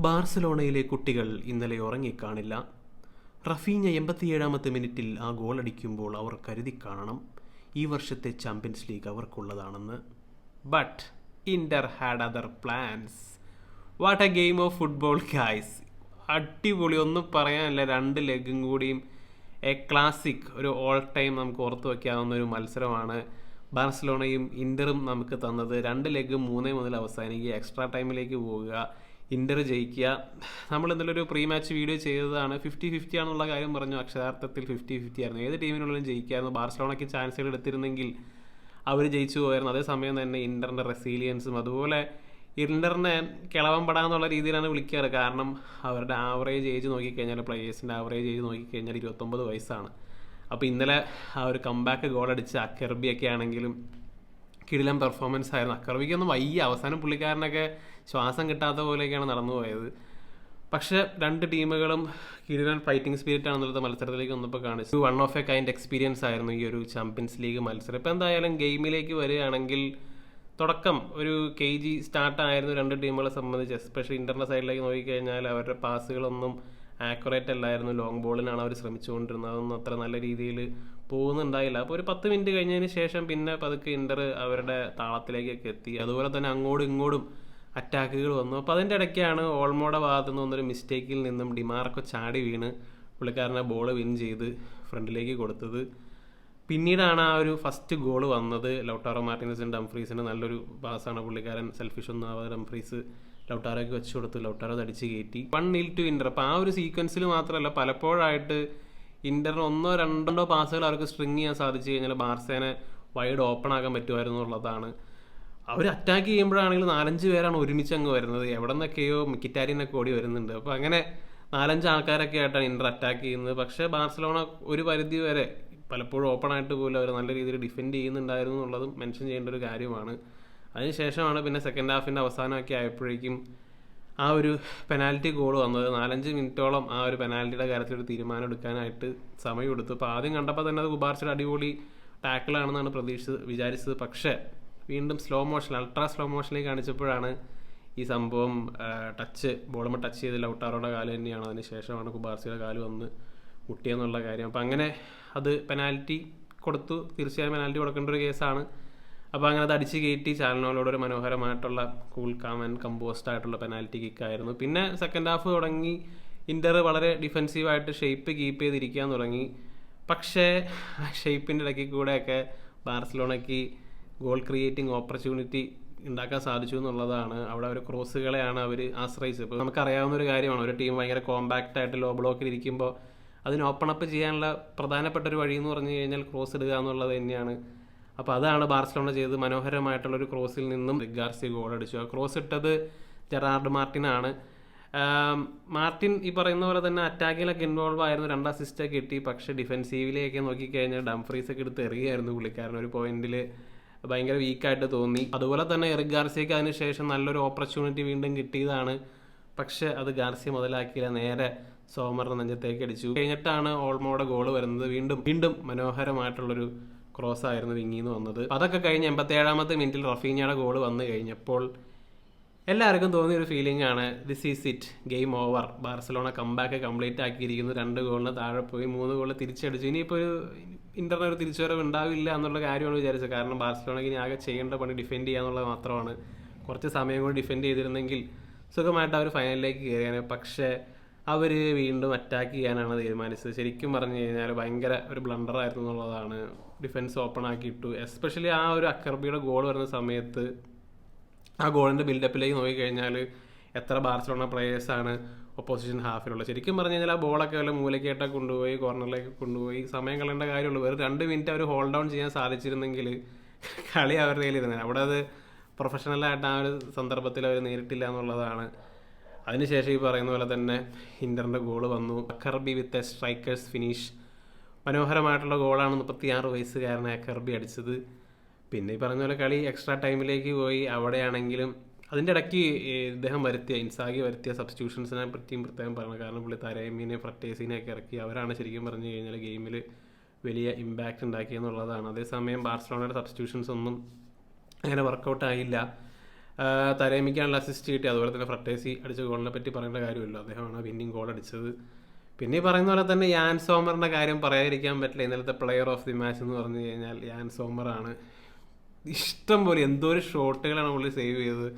ബാർസലോണയിലെ കുട്ടികൾ ഇന്നലെ ഉറങ്ങിക്കാണില്ല. റഫീഞ്ഞ എൺപത്തിയേഴാമത്തെ മിനിറ്റിൽ ആ ഗോളടിക്കുമ്പോൾ അവർ കരുതി കാണണം. ഈ വർഷത്തെ champions league അവർക്കുള്ളതാണെന്ന്. But Inter had other plans what a game of football guys അടിപൊളി. ഒന്നും പറയാനില്ല. രണ്ട് ലെഗും കൂടിയും എ ക്ലാസിക് ഒരു ഓൾ ടൈം നമുക്ക് ഓർത്തു വയ്ക്കാവുന്ന ഒരു മത്സരമാണ്. ബാർസലോണയും ഇന്ററും നമുക്ക് തന്നത് രണ്ട് ലെഗ് മൂന്നേ മുതൽ അവസാനിക്കുക എക്സ്ട്രാ ടൈമിലേക്ക് പോവുക ഇന്റർ ജയിക്കുക. നമ്മൾ ഇന്നലെ ഒരു പ്രീ മാച്ച് വീഡിയോ ചെയ്തതാണ്. ഫിഫ്റ്റി ഫിഫ്റ്റി ആണെന്നുള്ള കാര്യം പറഞ്ഞു. അക്ഷരാർത്ഥത്തിൽ ഫിഫ്റ്റി ഫിഫ്റ്റി ആയിരുന്നു. ഏത് ടീമിനുള്ളിലും ജയിക്കായിരുന്നു. ബാർസലോണയ്ക്ക് ചാൻസുകൾ എടുത്തിരുന്നെങ്കിൽ അവർ ജയിച്ചു പോയായിരുന്നു. അതേസമയം തന്നെ ഇന്ററിന്റെ റെസീലിയൻസും അതുപോലെ ഇന്ററിനെ കിളവമ്പടാന്നുള്ള രീതിയിലാണ് വിളിക്കാറ്. കാരണം അവരുടെ ആവറേജ് ഏജ് നോക്കിക്കഴിഞ്ഞാൽ പ്ലേയേഴ്സിന്റെ ആവറേജ് ഏജ് നോക്കിക്കഴിഞ്ഞാൽ ഇരുപത്തൊമ്പത് വയസ്സാണ്. അപ്പോൾ ഇന്നലെ ആ ഒരു കംബാക്ക് ഗോൾ അടിച്ച അക്കർബിയൊക്കെ ആണെങ്കിലും കിടിലം പെർഫോമൻസ് ആയിരുന്നു. അക്കർബിക്കൊന്നും വയ്യ. അവസാനം പുള്ളിക്കാരനൊക്കെ ശ്വാസം കിട്ടാത്ത പോലെയൊക്കെയാണ് നടന്നു പോയത്. പക്ഷെ രണ്ട് ടീമുകളും കിരീടൻ ഫൈറ്റിംഗ് സ്പിരിറ്റ് ആണെന്നുള്ളത് മത്സരത്തിലേക്ക് വന്നപ്പോൾ കാണിച്ചു. One of a kind experience ആയിരുന്നു ഈ ഒരു ചാമ്പ്യൻസ് ലീഗ് മത്സരം. ഇപ്പം എന്തായാലും ഗെയിമിലേക്ക് വരികയാണെങ്കിൽ തുടക്കം ഒരു കെ ജി സ്റ്റാർട്ടായിരുന്നു രണ്ട് ടീമുകളെ സംബന്ധിച്ച്. എസ്പെഷ്യലി ഇന്റർണൽ സൈഡിലേക്ക് നോക്കിക്കഴിഞ്ഞാൽ അവരുടെ പാസുകളൊന്നും ആക്യുറേറ്റ് അല്ലായിരുന്നു. ലോങ് ബോളിനാണ് അവർ ശ്രമിച്ചുകൊണ്ടിരുന്നത്. അതൊന്നും അത്ര നല്ല രീതിയിൽ പോകുന്നുണ്ടായില്ല. അപ്പോൾ ഒരു പത്ത് മിനിറ്റ് കഴിഞ്ഞതിന് ശേഷം പിന്നെ പതുക്കെ ഇന്റർ അവരുടെ താളത്തിലേക്കൊക്കെ എത്തി. അതുപോലെ തന്നെ അങ്ങോട്ടും ഇങ്ങോട്ടും അറ്റാക്കുകൾ വന്നു. അപ്പോൾ അതിന്റെ ഇടയ്ക്കാണ് ഓൾമോടെ ഭാഗത്തു നിന്ന് വന്നൊരു മിസ്റ്റേക്കിൽ നിന്നും ഡിമാർക്കോ ചാടി വീണ് പുള്ളിക്കാരനെ ബോൾ വിൻ ചെയ്ത് ഫ്രണ്ടിലേക്ക് കൊടുത്തത്. പിന്നീടാണ് ആ ഒരു ഫസ്റ്റ് ഗോൾ വന്നത്. ലൗട്ടാറോ മാർട്ടിനസിന്റെ ഡംഫ്രീസിന് നല്ലൊരു പാസ്സാണ് പുള്ളിക്കാരൻ സെൽഫിഷ് ഒന്നും ആവാതെ ഡംഫ്രീസ് ലൗട്ടാറോയ്ക്ക് വെച്ച് കൊടുത്തു ലൗട്ടാറോ അടിച്ച് കയറ്റി. വൺ നീൽ ടു ഇന്റർ അപ്പോൾ ആ ഒരു സീക്വൻസിൽ മാത്രമല്ല പലപ്പോഴായിട്ട് ഇന്ററിന് ഒന്നോ രണ്ടോ പാസുകൾ അവർക്ക് സ്ട്രിങ് ചെയ്യാൻ സാധിച്ചു കഴിഞ്ഞാൽ ബാർസേനെ വൈഡ് ഓപ്പൺ ആക്കാൻ പറ്റുമായിരുന്നു എന്നുള്ളതാണ്. അവർ അറ്റാക്ക് ചെയ്യുമ്പോഴാണെങ്കിൽ നാലഞ്ച് പേരാണ് ഒരുമിച്ച് അങ്ങ് വരുന്നത്. എവിടെ നിന്നൊക്കെയോ മിക്കിറ്റാരിനൊക്കെ ഓടി വരുന്നുണ്ട്. അപ്പോൾ അങ്ങനെ നാലഞ്ച് ആൾക്കാരൊക്കെ ആയിട്ടാണ് ഇന്റർ അറ്റാക്ക് ചെയ്യുന്നത്. പക്ഷേ ബാർസലോണ ഒരു പരിധി വരെ പലപ്പോഴും ഓപ്പൺ ആയിട്ട് പോലും അവർ നല്ല രീതിയിൽ ഡിഫെൻഡ് ചെയ്യുന്നുണ്ടായിരുന്നു എന്നുള്ളതും മെൻഷൻ ചെയ്യേണ്ട ഒരു കാര്യമാണ്. അതിനുശേഷമാണ് പിന്നെ സെക്കൻഡ് ഹാഫിന്റെ അവസാനമൊക്കെ ആയപ്പോഴേക്കും ആ ഒരു പെനാൽറ്റി ഗോൾ വന്നത്. നാലഞ്ച് മിനിറ്റോളം ആ ഒരു പെനാൽറ്റിയുടെ കാര്യത്തിൽ ഒരു തീരുമാനം എടുക്കാനായിട്ട് സമയം എടുത്തു അപ്പോൾ ആദ്യം കണ്ടപ്പോൾ തന്നെ അത് കുബാർച്ചയുടെ അടിപൊളി ടാക്കിളാണെന്നാണ് പ്രതീക്ഷിച്ചത് വിചാരിച്ചത്. പക്ഷേ വീണ്ടും സ്ലോ മോഷൻ അൾട്രാ സ്ലോ മോഷനിൽ കാണിച്ചപ്പോഴാണ് ഈ സംഭവം ടച്ച് ബോളുമ്പോൾ ടച്ച് ചെയ്ത് ലൗട്ടാറോടെ കാൽ തന്നെയാണ്. അതിന് ശേഷമാണ് കുബാർസിയുടെ കാൽ വന്ന് മുട്ടിയെന്നുള്ള കാര്യം. അപ്പം അങ്ങനെ അത് പെനാൽറ്റി കൊടുത്തു. തീർച്ചയായും പെനാൽറ്റി കൊടുക്കേണ്ട ഒരു കേസാണ്. അപ്പോൾ അങ്ങനെ അത് അടിച്ച് കയറ്റി ചാനലിനോട് ഒരു മനോഹരമായിട്ടുള്ള കൂൾ കാം കമ്പോസ്റ്റ് ആയിട്ടുള്ള പെനാൽറ്റി കിക്കായിരുന്നു പിന്നെ സെക്കൻഡ് ഹാഫ് തുടങ്ങി. ഇന്റർ വളരെ ഡിഫെൻസീവായിട്ട് ഷേപ്പ് കീപ്പ് ചെയ്തിരിക്കാൻ തുടങ്ങി. പക്ഷേ ആ ഷേപ്പിന്റെ ഇടയ്ക്ക് കൂടെയൊക്കെ ബാർസലോണയ്ക്ക് ഗോൾ ക്രിയേറ്റിംഗ് ഓപ്പർച്യൂണിറ്റി ഉണ്ടാക്കാൻ സാധിച്ചു എന്നുള്ളതാണ്. അവിടെ ഒരു ക്രോസുകളെയാണ് അവർ ആശ്രയിച്ചത്. ഇപ്പോൾ നമുക്കറിയാവുന്ന ഒരു കാര്യമാണ്. ഒരു ടീം ഭയങ്കര കോമ്പാക്റ്റ് ആയിട്ട് ലോ ബ്ലോക്കിൽ ഇരിക്കുമ്പോൾ അതിന് ഓപ്പൺ അപ്പ് ചെയ്യാനുള്ള പ്രധാനപ്പെട്ട ഒരു വഴി എന്ന് പറഞ്ഞു കഴിഞ്ഞാൽ ക്രോസ് ഇടുക എന്നുള്ളത് തന്നെയാണ്. അപ്പോൾ അതാണ് ബാർസലോണ ചെയ്തത്. മനോഹരമായിട്ടുള്ള ഒരു ക്രോസിൽ നിന്നും ഗാർസി ഗോൾ അടിച്ചു. ആ ക്രോസ് ഇട്ടത് ജെറാർഡ് മാർട്ടിനാണ്. മാർട്ടിൻ ഈ പറയുന്ന പോലെ തന്നെ അറ്റാക്കിലൊക്കെ ഇൻവോൾവ് ആയിരുന്നു. രണ്ട് അസിസ്റ്റ് കിട്ടി. പക്ഷേ ഡിഫെൻസീവിലേക്ക് നോക്കിക്കഴിഞ്ഞാൽ ഡംഫ്രീസൊക്കെ എടുത്ത് എറിയായിരുന്നു പുള്ളിക്കാരൻ. ഒരു പോയിന്റിൽ ഭയങ്കര വീക്കായിട്ട് തോന്നി. അതുപോലെ തന്നെ എറിക് ഗാർസിയക്ക് അതിനുശേഷം നല്ലൊരു ഓപ്പർച്യൂണിറ്റി വീണ്ടും കിട്ടിയതാണ്. പക്ഷെ അത് ഗാർസിയ മുതലാക്കിയില്ല. നേരെ സോമറിന് നെഞ്ചത്തേക്ക് അടിച്ചു. കഴിഞ്ഞിട്ടാണ് ഓൾമോയുടെ ഗോൾ വരുന്നത്. വീണ്ടും വീണ്ടും മനോഹരമായിട്ടുള്ളൊരു ക്രോസ് ആയിരുന്നു വിങ്ങിന്ന് വന്നത്. അതൊക്കെ കഴിഞ്ഞ് എൺപത്തി ഏഴാമത്തെ മിനിറ്റിൽ റഫീനയുടെ ഗോൾ വന്നു കഴിഞ്ഞപ്പോൾ എല്ലാവർക്കും തോന്നിയ ഒരു ഫീലിംഗ് ആണ് this is it game over Barcelona comeback complete ആക്കിയിരിക്കുന്നു. രണ്ട് ഗോളിന് താഴെ പോയി മൂന്ന് ഗോൾ തിരിച്ചടിച്ചു. ഇനിയിപ്പോൾ ഒരു ഇന്റർനെ ഒരു തിരിച്ചുവരവ് ഉണ്ടാവില്ല എന്നുള്ള കാര്യമാണ് വിചാരിച്ചത്. കാരണം ബാർസലോണയ്ക്ക് ഇനി ആകെ ചെയ്യേണ്ട പണി ഡിഫെൻഡ് ചെയ്യാന്നുള്ളത് മാത്രമാണ്. കുറച്ച് സമയം കൂടി ഡിഫെൻഡ് ചെയ്തിരുന്നെങ്കിൽ സുഖമായിട്ട് അവർ ഫൈനലിലേക്ക് കയറിയാണ് പക്ഷേ അവർ വീണ്ടും അറ്റാക്ക് ചെയ്യാനാണ് തീരുമാനിച്ചത്. ശരിക്കും പറഞ്ഞു കഴിഞ്ഞാൽ ഭയങ്കര ഒരു ബ്ലണ്ടർ ആയിരുന്നു എന്നുള്ളതാണ്. Defence open ആക്കിയിട്ടു. എസ്പെഷ്യലി ആ ഒരു അക്കർബിയുടെ ഗോൾ വരുന്ന സമയത്ത് ആ ഗോളിന്റെ ബിൽഡപ്പിലേക്ക് നോക്കിക്കഴിഞ്ഞാൽ എത്ര ബാർസലോണ പ്ലേയേഴ്സാണ് ഒപ്പോസിഷൻ ഹാഫിലുള്ളത് ശരിക്കും പറഞ്ഞു കഴിഞ്ഞാൽ ആ ബോളൊക്കെ വല്ല മൂലക്കേട്ടൊക്കെ കൊണ്ടുപോയി കോർണറിലേക്ക് കൊണ്ടുപോയി സമയം കളയേണ്ട കാര്യമുള്ളൂ. വെറും രണ്ട് മിനിറ്റ് അവർ ഹോൾഡ് ഡൗൺ ചെയ്യാൻ സാധിച്ചിരുന്നെങ്കിൽ കളി അവരുടെ കയ്യിലിരുന്നത് അവിടെ അത് പ്രൊഫഷണലായിട്ട് ആ ഒരു സന്ദർഭത്തിൽ അവർ നേരിട്ടില്ല എന്നുള്ളതാണ്. അതിനുശേഷം ഈ പറയുന്ന പോലെ തന്നെ ഇന്ററിന്റെ ഗോൾ വന്നു. Acerbi with a striker's finish മനോഹരമായിട്ടുള്ള ഗോളാണ് മുപ്പത്തിയാറ് വയസ്സുകാരനായ അക്കർബി അടിച്ചത്. പിന്നെ ഈ പറഞ്ഞ പോലെ കളി എക്സ്ട്രാ ടൈമിലേക്ക് പോയി അവിടെയാണെങ്കിലും അതിന്റെ ഇടയ്ക്ക് ഇദ്ദേഹം വരുത്തിയ ഇൻസാഗി വരുത്തിയ സബ്സ്റ്റിറ്റ്യൂഷൻസിനെ പറ്റിയും പ്രത്യേകം പറഞ്ഞു കാരണം പുള്ളി തരേമീനെ ഫ്രട്ടേസിനെ ഒക്കെ ഇറക്കി. അവരാണ് ശരിക്കും പറഞ്ഞു കഴിഞ്ഞാൽ ഗെയിമിൽ വലിയ ഇമ്പാക്റ്റ് ഉണ്ടാക്കിയെന്നുള്ളതാണ് അതേസമയം ബാർസലോണയുടെ സബ്സ്റ്റിറ്റ്യൂഷൻസ് ഒന്നും അങ്ങനെ വർക്കൗട്ട് ആയില്ല. തരേമിക്കാനുള്ള അസിസ്റ്റ് കിട്ടി അതുപോലെ തന്നെ ഫ്രട്ടേസി അടിച്ച ഗോളിനെ പറ്റി പറയേണ്ട കാര്യമില്ല. അദ്ദേഹമാണ് വിന്നിങ് ഗോൾ അടിച്ചത്. പിന്നെ പറയുന്ന പോലെ തന്നെ യാൻ സോമറിന്റെ കാര്യം പറയാതിരിക്കാൻ പറ്റില്ല. ഇന്നലത്തെ പ്ലെയർ ഓഫ് ദി മാച്ച് എന്ന് പറഞ്ഞു കഴിഞ്ഞാൽ യാൻ സോമറാണ്. ഇഷ്ടം പോലെ എന്തോ ഒരു ഷോട്ടുകളാണ് പുള്ളി സേവ് ചെയ്തത്.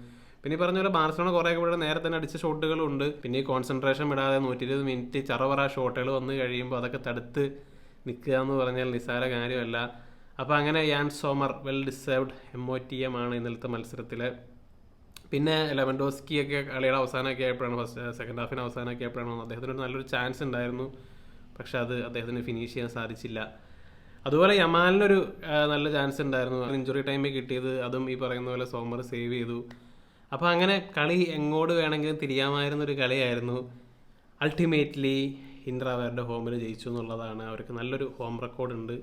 പിന്നെ ഈ പറഞ്ഞ പോലെ ബാർസലോണ കുറേ കൂടെ നേരെ തന്നെ അടിച്ച ഷോട്ടുകളും ഉണ്ട്. പിന്നെ കോൺസെൻട്രേഷൻ വിടാതെ നൂറ്റി ഇരുപത് മിനിറ്റ് ചറവറ ഷോട്ടുകൾ വന്നു കഴിയുമ്പോൾ അതൊക്കെ തടുത്ത് നിൽക്കുക എന്ന് പറഞ്ഞാൽ നിസ്സാര കാര്യമല്ല. അപ്പോൾ അങ്ങനെ Yann Sommer well deserved M O T M ആണ് ഇന്നലത്തെ മത്സരത്തിൽ പിന്നെ ലെവൻഡോസ്കി ഒക്കെ കളിയുടെ അവസാനമൊക്കെ ആയപ്പോഴാണ് ഫസ്റ്റ് സെക്കൻഡ് ഹാഫിന് അവസാനമൊക്കെ ആയപ്പോഴാണ് അദ്ദേഹത്തിനൊരു നല്ലൊരു ചാൻസ് ഉണ്ടായിരുന്നു. പക്ഷെ അത് അദ്ദേഹത്തിന് ഫിനിഷ് ചെയ്യാൻ സാധിച്ചില്ല. അതുപോലെ യമാലിനൊരു നല്ല ചാൻസ് ഉണ്ടായിരുന്നു. ഇഞ്ചുറി ടൈമിൽ കിട്ടിയത് അതും ഈ പറയുന്ന പോലെ സോമർ സേവ് ചെയ്തു. അപ്പോൾ അങ്ങനെ കളി എങ്ങോട്ട് വേണമെങ്കിലും തിരിയാമായിരുന്ന ഒരു കളിയായിരുന്നു അൾട്ടിമേറ്റ്ലി ഇന്റർ അവരുടെ ഹോമിൽ ജയിച്ചു എന്നുള്ളതാണ്. അവർക്ക് നല്ലൊരു ഹോം റെക്കോർഡ് ഉണ്ട്.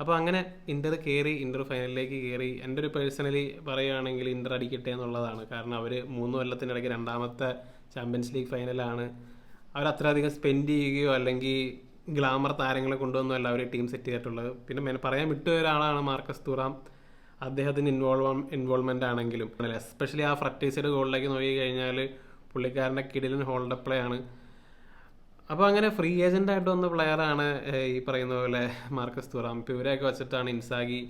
അപ്പോൾ അങ്ങനെ ഇന്റർ കയറി ഇന്റർ ഫൈനലിലേക്ക് കയറി എന്റെ ഒരു പേഴ്സണലി പറയുകയാണെങ്കിൽ ഇന്റർ അടിക്കട്ടെ എന്നുള്ളതാണ്. കാരണം അവർ മൂന്ന് കൊല്ലത്തിനിടയ്ക്ക് രണ്ടാമത്തെ ചാമ്പ്യൻസ് ലീഗ് ഫൈനലാണ് അവർ അത്രയധികം സ്പെൻഡ് ചെയ്യുകയോ അല്ലെങ്കിൽ ഗ്ലാമർ താരങ്ങളെ കൊണ്ടുവന്നോ എല്ലാവരെയും ടീം സെറ്റ് ചെയ്തിട്ടുള്ളത്. പിന്നെ പറയാൻ വിട്ടുപോയ ഒരാളാണ് മാർക്കസ് തുറാം. അദ്ദേഹത്തിന് ഇൻവോൾവ് ഇൻവോൾവ്മെന്റ് ആണെങ്കിലും. എസ്പെഷ്യലി ആ ഫ്രക്ടേസിയുടെ ഗോളിലേക്ക് നോക്കി കഴിഞ്ഞാൽ പുള്ളിക്കാരന്റെ കിടിലൻ ഹോൾഡ് പ്ലേ ആണ്. അപ്പോൾ അങ്ങനെ ഫ്രീ ഏജന്റ് ആയിട്ട് വന്ന പ്ലെയറാണ് ഈ പറയുന്ന പോലെ മാർക്കസ് തുറാം. ഇപ്പോൾ ഇവരെയൊക്കെ വെച്ചിട്ടാണ് ഇൻസാഗി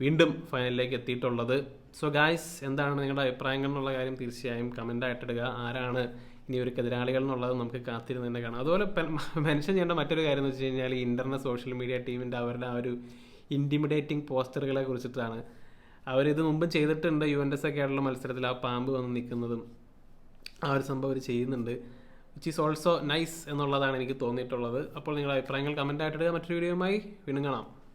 വീണ്ടും ഫൈനലിലേക്ക് എത്തിയിട്ടുള്ളത്. സോ ഗായ്സ് എന്താണ് നിങ്ങളുടെ അഭിപ്രായങ്ങൾ എന്നുള്ള കാര്യം തീർച്ചയായും കമന്റ് ആയിട്ടിടുക ആരാണ് ഇനി ഒരു എതിരാളികൾ എന്നുള്ളത് നമുക്ക് കാത്തിരുന്ന് തന്നെ കാണാം. അതുപോലെ മെൻഷൻ ചെയ്യേണ്ട മറ്റൊരു കാര്യം എന്ന് വെച്ച് കഴിഞ്ഞാൽ ഈ ഇന്റർനെറ്റ് സോഷ്യൽ മീഡിയ ടീമിന്റെ അവരുടെ ആ ഒരു ഇന്റിമിഡേറ്റിംഗ് പോസ്റ്ററുകളെ കുറിച്ചിട്ടാണ്. അവരിത് മുമ്പ് ചെയ്തിട്ടുണ്ട്. യു എൻ എസ് ഒക്കെ ആയിട്ടുള്ള മത്സരത്തിൽ ആ പാമ്പ് വന്ന് നിൽക്കുന്നതും ആ ഒരു സംഭവം അവർ ചെയ്യുന്നുണ്ട്. വിച്ച് ഈസ് ഓൾസോ നൈസ് എന്നുള്ളതാണ് എനിക്ക് തോന്നിയിട്ടുള്ളത്. അപ്പോൾ നിങ്ങളുടെ അഭിപ്രായങ്ങൾ കമന്റ് ആയിട്ടിടുക മറ്റൊരു വീഡിയോയുമായി വീണ്ടും കാണാം.